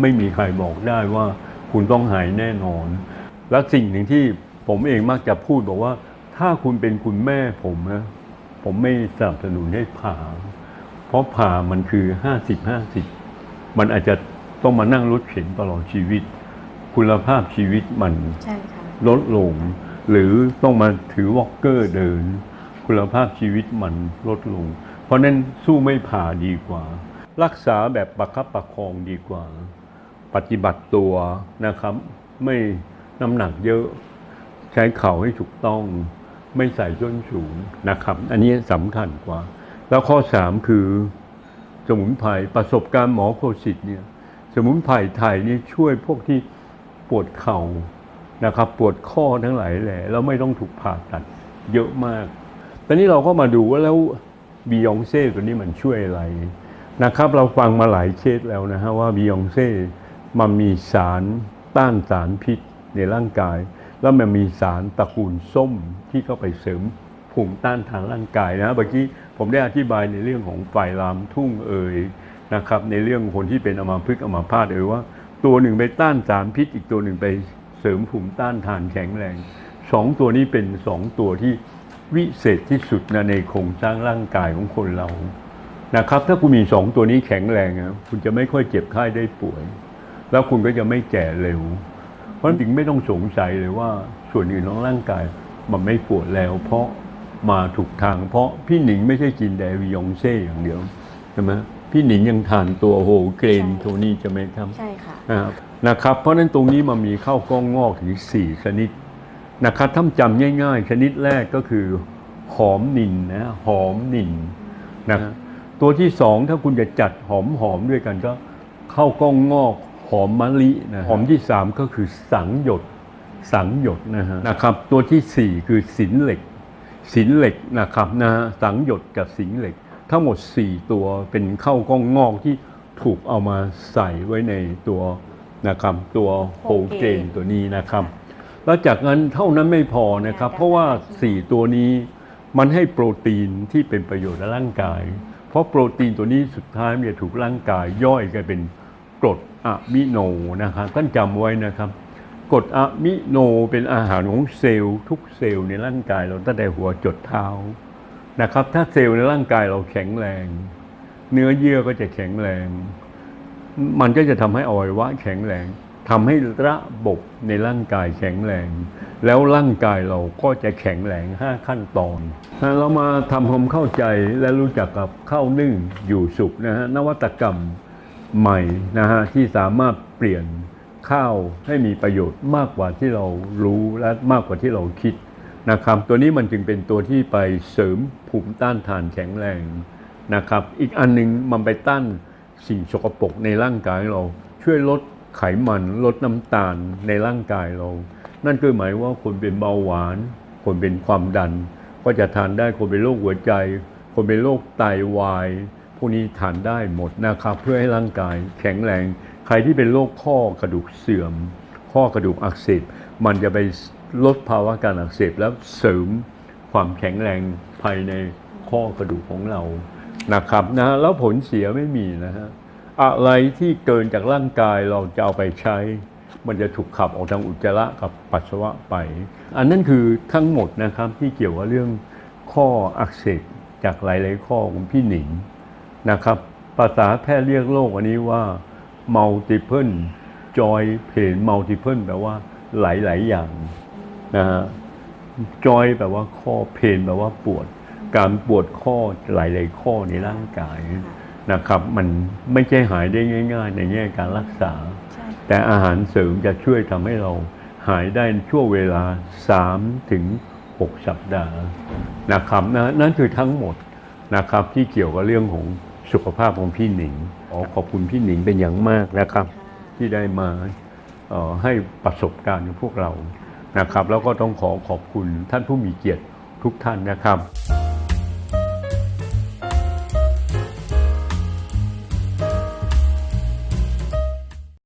ไม่มีใครบอกได้ว่าคุณต้องหายแน่นอน และสิ่งหนึ่งที่ผมเองมักจะพูดบอกว่า ถ้าคุณเป็นคุณแม่ผมนะผมไม่สนับสนุนให้ผ่า เพราะผ่ามันคือห้าสิบห้าสิบมันอาจจะต้องมานั่งรถเข็นตลอดชีวิต คุณภาพชีวิตมันใช่ค่ะลดลง หรือต้องมาถือวอล์กเกอร์เดิน คุณภาพชีวิตมันลดลง เพราะนั้นสู้ไม่ผ่าดีกว่า รักษาแบบประคับประคองดีกว่า ปฏิบัติตัวนะครับ ไม่น้ำหนักเยอะ ใช้เข่าให้ถูกต้อง ไม่ใส่ส้นสูงนะครับ อันนี้สำคัญกว่า แล้วข้อสามคือสมุนไพรประสบการณ์หมอโคสิตเนี่ยสมุนไพรไทยนี่ช่วยพวกที่ปวดเข่านะครับ ปวดข้อทั้งหลายแหละแล้วไม่ต้องถูกผ่าตัดเยอะมาก ตอนนี้เราก็มาดูว่าแล้วบียองเซ่ตัวนี้มันช่วยอะไรนะครับ เราฟังมาหลายเคสแล้วนะฮะว่าบียองเซ่ มันมีสารต้านสารพิษในร่างกาย แล้วมันมีสารตระกูลส้มที่เข้าไปเสริมภูมิต้านทางร่างกายนะเมื่อกี้ผมได้อธิบายในเรื่องของไฟลามทุ่งเอ่ยนะครับ ในเรื่องคนที่เป็นอมาพฤกอมาพาตเอ่ยว่า ตัวหนึ่งไปต้านสารพิษ อีกตัวหนึ่งไปเสริมภูมิต้านทานแข็งแรงสองตัวนี้เป็นสองตัวที่วิเศษที่สุดนะในโครงสร้างร่างกายของคนเรานะครับ ถ้าคุณมีสองตัวนี้แข็งแรงนะคุณจะไม่ค่อยเจ็บไข้ได้ป่วย แล้วคุณก็จะไม่แก่เร็ว เพราะฉะนั้นถึงไม่ต้องสงสัยเลยว่าส่วนอื่นของร่างกายมันไม่ปวดแล้ว เพราะมาถูกทาง เพราะพี่หนิงไม่ใช่กินแดวิยองเซ่อย่างเดียวใช่ไหมพี่หนิงยังทานตัวโฮเกรนใช่ตัวนี้จะไหมครับใช่ค่ะนะครับนะครับเพราะฉะนั้นตรงนี้มันมีข้าวกล้องงอกถึงสี่ชนิดนะครับถ้าจำง่าย ๆ ชนิดแรกก็คือ หอมนินนะหอมนินนะตัวที่สองถ้าคุณจะจัดหอมหอมๆด้วยกันก็ข้าวกล้องงอก หอมมะลินะหอมที่สามก็คือสังหยดสังหยดนะฮะนะครับ ตัวที่สี่คือสินเหล็กสินเหล็กนะครับนะฮะสังหยดกับสินเหล็ก ทั้งหมด4ตัวเป็นข้าวกล้องงอกที่ถูกเอามาใส่ไว้ในตัวนะครับตัวโฮเกรนตัวนี้นะครับ แล้วจากนั้นเท่านั้นไม่พอนะครับ เพราะว่า4ตัวนี้มันให้โปรตีนที่เป็นประโยชน์ต่อร่างกาย เพราะโปรตีนตัวนี้สุดท้ายมันจะถูกร่างกายย่อยกลายเป็น กรดอะมิโนนะครับท่านจำไว้นะครับกรดอะมิโนเป็นอาหารของเซลล์ทุกเซลล์ในร่างกายเราตั้งแต่หัวจดเท้านะครับ ถ้าเซลล์ในร่างกายเราแข็งแรง เนื้อเยื่อก็จะแข็งแรง มันก็จะทำให้อวัยวะแข็งแรงทำให้ระบบในร่างกายแข็งแรง แล้วร่างกายเราก็จะแข็งแรงห้าขั้นตอนเรามาทำความเข้าใจและรู้จักกับข้าวนึ่งอยู่สุกนะฮะนวัตกรรม ใหม่นะฮะที่สามารถเปลี่ยนข้าวให้มีประโยชน์มากกว่าที่เรารู้และมากกว่าที่เราคิดนะครับตัวนี้มันจึงเป็นตัวที่ไปเสริมภูมิต้านทานแข็งแรงนะครับ อีกอันหนึงมันไปต้านสิ่งสกปรกในร่างกายเราช่วยลดไขมันลดน้ำตาลในร่างกายเรา นั่นก็หมายว่าคนเป็นเบาหวาน คนเป็นความดัน ก็จะทานได้คนเป็นโรคหัวใจ คนเป็นโรคไตวาย พวกนี้ทานได้หมดนะครับ เพื่อให้ร่างกายแข็งแรง ใครที่เป็นโรคข้อกระดูกเสื่อม ข้อกระดูกอักเสบมันจะไปลดภาวะการอักเสบแล้วเสริมความแข็งแรงภายในข้อกระดูกของเรานะครับนะแล้วผลเสียไม่มีนะฮะอะไรที่เกินจากร่างกายเราจะเอาไปใช้ มันจะถูกขับออกทางอุจจาระกับปัสสาวะไป อันนั้นคือทั้งหมดนะครับที่เกี่ยวกับเรื่องข้ออักเสบจากหลาย ๆ ข้อของพี่หนิง นะครับ ภาษาแพทย์เรียกโรคอันนี้ว่า multiple joint pain multiple แปลว่าหลายๆอย่างนะฮะจอยแปลว่าข้อเพนแปลว่าปวด การปวดข้อหลายๆข้อในร่างกายนะครับ มันไม่ใช่หายได้ง่าย ๆ ในแง่การรักษาใช่แต่อาหารเสริมจะช่วยทำให้เราหายได้ในช่วงเวลา3ถึง6สัปดาห์นะครับนะนั่นคือทั้งหมดนะครับที่เกี่ยวกับเรื่องของ สุขภาพของพี่หนิงขอขอบคุณพี่หนิงเป็นอย่างมากนะครับ ที่ได้มาให้ประสบการณ์ของพวกเรานะครับ แล้วก็ต้องขอขอบคุณท่านผู้มีเกียรติทุกท่านนะครับ